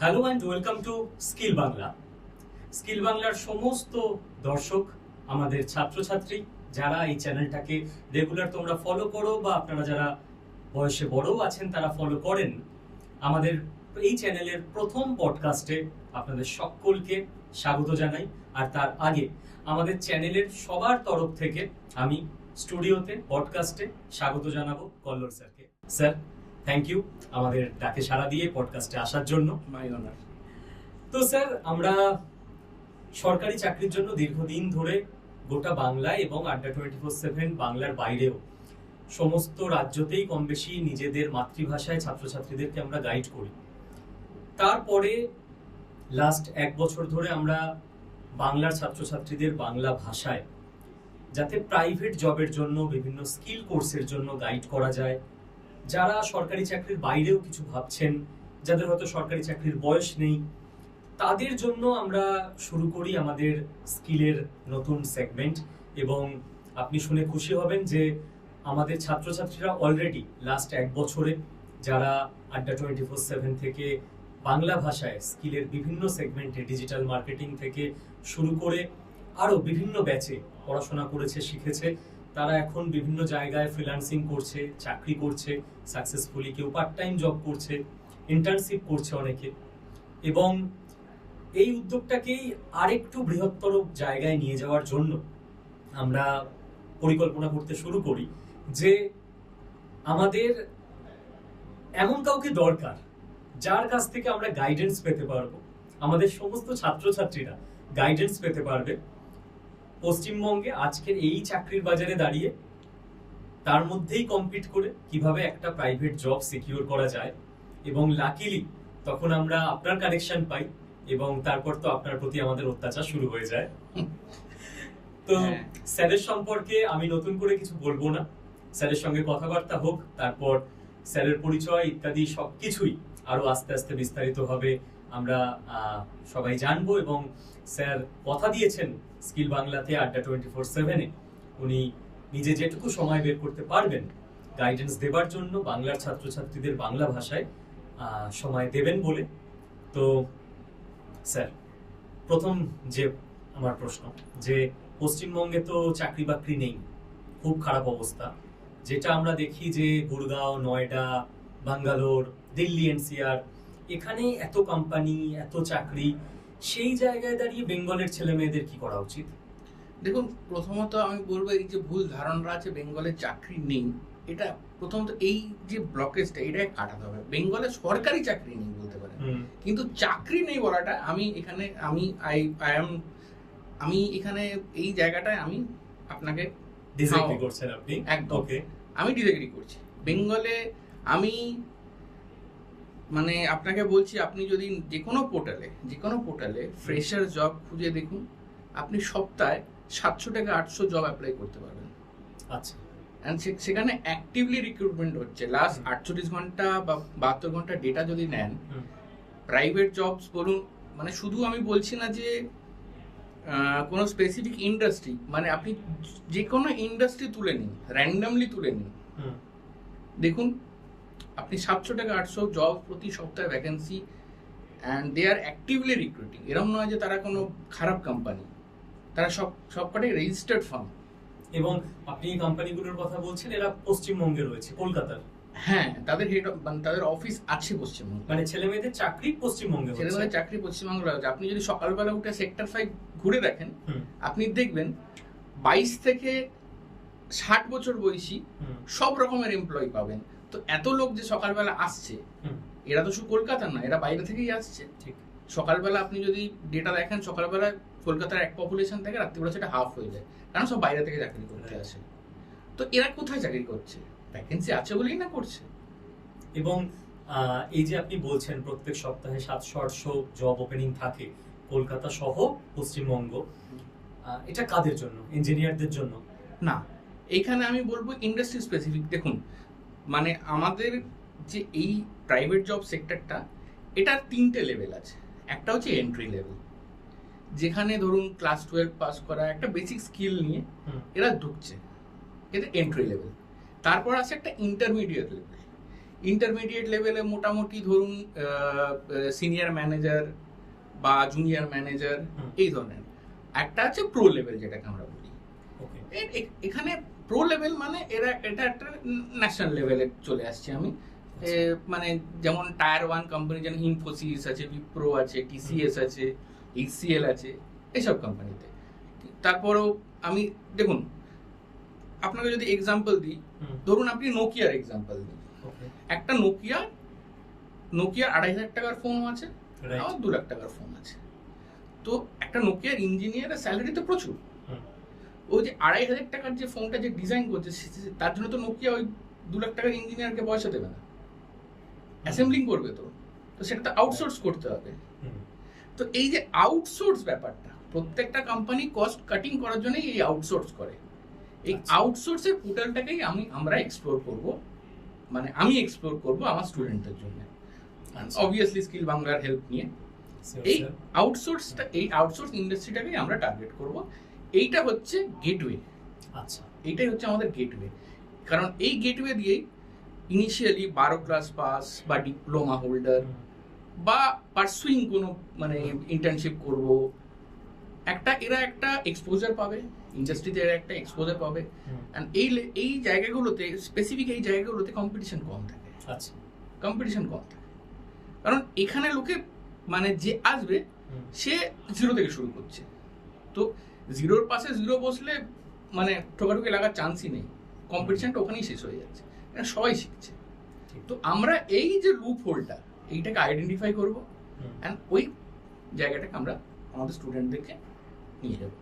Hello and welcome to skill Bangla skill বাংলার সমস্ত দর্শক, আমাদের ছাত্রছাত্রী, যারা এই চ্যানেলটাকে রেগুলার তোমরা ফলো করো বা আপনারা যারা বয়সে বড়ও আছেন, তারা ফলো করেন। আমাদের এই চ্যানেলের প্রথম পডকাস্টে আপনাদের সকলকে স্বাগত জানাই। আর তার আগে, আমাদের চ্যানেলের সবার তরফ থেকে আমি স্টুডিওতে পডকাস্টে স্বাগত জানাব কল্লোর স্যারকে। স্যার থ্যাংক ইউ আমাদের ডাকে সাড়া দিয়ে পডকাস্টে আসার জন্য। মাই অনার তো স্যার আমরা সরকারি চাকরির জন্য দীর্ঘদিন ধরে গোটা বাংলায় এবং আড্ডা টোয়েন্টি ফোর সেভেন বাংলার বাইরেও সমস্ত রাজ্যতেই কম বেশি নিজেদের মাতৃভাষায় ছাত্রছাত্রীদেরকে আমরা গাইড করি। তারপরে লাস্ট এক বছর ধরে আমরা বাংলার ছাত্রছাত্রীদের বাংলা ভাষায় যাতে প্রাইভেট জবের জন্য বিভিন্ন স্কিল কোর্সের জন্য গাইড করা যায়। যারা সরকারি চাকরির বাইরেও কিছু ভাবছেন, যাদের হয়তো সরকারি চাকরির বয়স নেই, তাদের জন্য আমরা শুরু করি আমাদের স্কিলের নতুন সেগমেন্ট এবং আপনি শুনে খুশি হবেন যে আমাদের ছাত্রছাত্রীরা অলরেডি লাস্ট এক বছরে যারা আড্ডা টোয়েন্টি ফোর সেভেন থেকে বাংলা ভাষায় স্কিলের বিভিন্ন সেগমেন্টে ডিজিটাল মার্কেটিং থেকে শুরু করে আরও বিভিন্ন ব্যাচে পড়াশোনা করেছে, শিখেছে তারা এখন বিভিন্ন জায়গায় ফ্রিল্যান্সিং করছে, চাকরি করছে সাকসেসফুলি কেউ পার্ট টাইম জব করছে ইন্টার্নশিপ করছে অনেকে। এবং এই উদ্যোগটাকেই আরেকটু বৃহত্তর জায়গায় নিয়ে যাওয়ার জন্য আমরা পরিকল্পনা করতে শুরু করি যে আমাদের এমন কাউকে দরকার যার কাছ থেকে আমরা গাইডেন্স পেতে পারব। আমাদের সমস্ত ছাত্রছাত্রীরা গাইডেন্স পেতে পারবে। পশ্চিমবঙ্গে আজকের এই চাকরির বাজারে দাঁড়িয়ে তার মধ্যেই কম্পিট করে কীভাবে একটা প্রাইভেট জব সিকিউর করা যায় এবং লাকিলি তখন আমরা আপনার কানেকশন পাই এবং তারপর তো আপনার প্রতি আমাদের অত্যাচার শুরু হয়ে যায়। তো হ্যাঁ। স্যারের সম্পর্কে আমি নতুন করে কিছু বলব না। স্যারের সঙ্গে কথাবার্তা হোক তারপর স্যারের পরিচয় ইত্যাদি সবকিছুই আরও আস্তে আস্তে বিস্তারিত হবে। আমরা সবাই জানব এবং স্যার কথা দিয়েছেন স্কিল বাংলাতে আড্ডা টোয়েন্টি ফোর সেভেনে উনি নিজে যেটুকু সময় বের করতে পারবেন গাইডেন্স দেবার জন্য বাংলার ছাত্রছাত্রীদের বাংলা ভাষায় সময় দেবেন বলে। তো, স্যার, প্রথম যে আমার প্রশ্ন, যে পশ্চিমবঙ্গে তো চাকরি বাকরি নেই, খুব খারাপ অবস্থা। যেটা আমরা দেখি যে গুরগাঁও, নয়ডা, বাঙ্গালোর, দিল্লি, এনসিআর এখানে এত কোম্পানি এত চাকরি সেই জায়গায় দাঁড়িয়ে বেঙ্গলের ছেলে মেয়েদের কি করা উচিত? দেখুন প্রথমত আমি বলব এই যে ভুল ধারণা আছে বেঙ্গলে চাকরি নেই এটা প্রথমত এই যে ব্লকেজটা এটা কাটাতে হবে। বেঙ্গলে সরকারি চাকরি নেই বলতে পারেন। কিন্তু চাকরি নেই বলাটা আমি এখানে আমি আই আই এম আমি এখানে এই জায়গাটায় আমি আপনাকে ডিসএগ্রি হ্যাঁ। করছেন আপনি? একদম। আমি ডিসএগ্রি করছি। বেঙ্গলে আমি মানে আপনাকে বলছি আপনি যদি যে কোনো পোর্টালে যে কোনো পোর্টালে ফ্রেশার জব খুঁজে দেখুন আপনি সপ্তাহে সাতশো টাকা আটশো জব অ্যাপ্লাই করতে পারবেন। আচ্ছা। অ্যান্ড সেখানে অ্যাক্টিভলি রিক্রুটমেন্ট হচ্ছে। লাস্ট আটচল্লিশ ঘণ্টা বা বাহাত্তর ঘণ্টা ডেটা যদি নেন প্রাইভেট জবস বলুন মানে শুধু আমি বলছি না যে কোনো স্পেসিফিক ইন্ডাস্ট্রি মানে আপনি যে কোনো ইন্ডাস্ট্রি তুলে নিন র্যান্ডামলি তুলে নিন। দেখুন আপনি সাতশো টাকা আটশো জব প্রতি সপ্তাহে vacancy and they are actively recruiting এরকম নয় যে তারা কোনো খারাপ কোম্পানি তারা সব সবকটাই রেজিস্টার্ড ফার্ম এবং আপনি এই কোম্পানিগুলোর কথা বলছেন এরা পশ্চিমবঙ্গে রয়েছে কলকাতার। হ্যাঁ তাদের হেড মানে তাদের অফিস আছে পশ্চিমবঙ্গে। মানে ছেলে মেয়েদের চাকরি পশ্চিমবঙ্গে হচ্ছে। ছেলেমেয়ের চাকরি পশ্চিমবঙ্গে রয়েছে। আপনি যদি সকালবেলা উঠে সেক্টর ফাইভ ঘুরে দেখেন আপনি দেখবেন বাইশ থেকে ষাট বছর বয়সী সব রকমের এমপ্লয়ি পাবেন। তো এত লোক যে সকালবেলা আসছে এরা তো শুধু কলকাতার না এরা বাইরে থেকেই আসছে। ঠিক। সকালবেলা আপনি যদি ডেটা দেখেন সকালবেলা কলকাতার এক পপুলেশন থেকে রাত্রিবেলা সেটা হাফ হয়ে যায় কারণ সব বাইরে থেকে চাকরি করতে আসে। তো এরা কোথায় চাকরি করছে? ভ্যাকেন্সি আছে বলেই না করছে। এবং এই যে আপনি বলছেন প্রত্যেক সপ্তাহে সাতশো আটশো জব ওপেনিং থাকে কলকাতা সহ পশ্চিমবঙ্গ এটা কাদের জন্য? ইঞ্জিনিয়ারদের জন্য? না এইখানে আমি বলব ইন্ডাস্ট্রি স্পেসিফিক দেখুন মানে আমাদের যে এই প্রাইভেট জব সেক্টরটা এটার তিনটে লেভেল আছে। একটা হচ্ছে এন্ট্রি লেভেল যেখানে ধরুন ক্লাস টুয়েলভ পাস করা একটা বেসিক স্কিল নিয়ে এরা ঢুকছে। এটা এন্ট্রি লেভেল তারপর আছে একটা ইন্টারমিডিয়েট লেভেল ইন্টারমিডিয়েট লেভেলে মোটামুটি ধরুন সিনিয়র ম্যানেজার বা জুনিয়র ম্যানেজার এই ধরনের। একটা আছে প্রো লেভেল যেটাকে আমরা বলি। এখানে প্রো লেভেল মানে এরা এটা একটা ন্যাশনাল লেভেলে চলে আসছে আমি। মানে যেমন টায়ার ওয়ান কোম্পানি যেমন ইনফোসিস আছে বিপ্রো আছে টিসিএস আছে এইচসিএল আছে এসব কোম্পানিতে তারপরও আমি দেখুন আপনাকে যদি এক্সাম্পল দিই ধরুন আপনি নোকিয়ার এক্সাম্পল দিন। একটা নোকিয়া নোকিয়ার আড়াই হাজার টাকার ফোন আছে আমার দু লাখ টাকার ফোন আছে। তো একটা নোকিয়ার ইঞ্জিনিয়ারের স্যালারি তো প্রচুর। ওই যে আড়াই হাজার টাকার যে ফোনটা যে ডিজাইন করছে তার জন্য তো নোকিয়া ওই দু লাখ টাকার ইঞ্জিনিয়ারকে পয়সা দেবে না। অ্যাসেম্বলিং করবে তো। তো সেটা তো আউটসোর্স করতে হবে। তো এই যে আউটসোর্স ব্যাপারটা প্রত্যেকটা কোম্পানি কস্ট কাটিং করার জন্যই এই আউটসোর্স করে। এই আচ্ছা। আউটসোর্সের পোর্টালটাকেই আমি আমরা এক্সপ্লোর করব। মানে আমি এক্সপ্লোর করব আমার স্টুডেন্টদের জন্য। আচ্ছা। অবভিয়াসলি স্কিল বাংলার হেল্প নিয়ে। এই আউটসোর্সটা এই আউটসোর্স ইন্ডাস্ট্রিটাকেই আমরা টার্গেট করব। এইটা হচ্ছে গেটওয়ে আচ্ছা। এইটাই হচ্ছে আমাদের গেটওয়ে কারণ এই গেটওয়ে দিয়েই ইনিশিয়ালি বারো ক্লাস পাস বা ডিপ্লোমা হোল্ডার বা পার্সুইং কোনো মানে ইন্টার্নশিপ করব। একটা এরা একটা এক্সপোজার পাবে ইন্ডাস্ট্রিতে এরা একটা এক্সপোজার পাবে। অ্যান্ড এই এই জায়গাগুলোতে স্পেসিফিক এই জায়গাগুলোতে কম্পিটিশন কম থাকে। আচ্ছা। কম্পিটিশন কম থাকে। কারণ এখানে লোকে মানে যে আসবে সে জিরো থেকে শুরু করছে। তো জিরোর পাশে জিরো বসলে মানে ঠোকাঠুকি লাগার চান্সই নেই। কম্পিটিশনটা ওখানেই শেষ হয়ে যাচ্ছে। সবাই শিখছে। তো আমরা এই যে লুপ হোলটা এইটাকে আইডেন্টিফাই করব অ্যান্ড ওই জায়গাটাকে আমরা আমাদের স্টুডেন্টদেরকে নিয়ে যাব।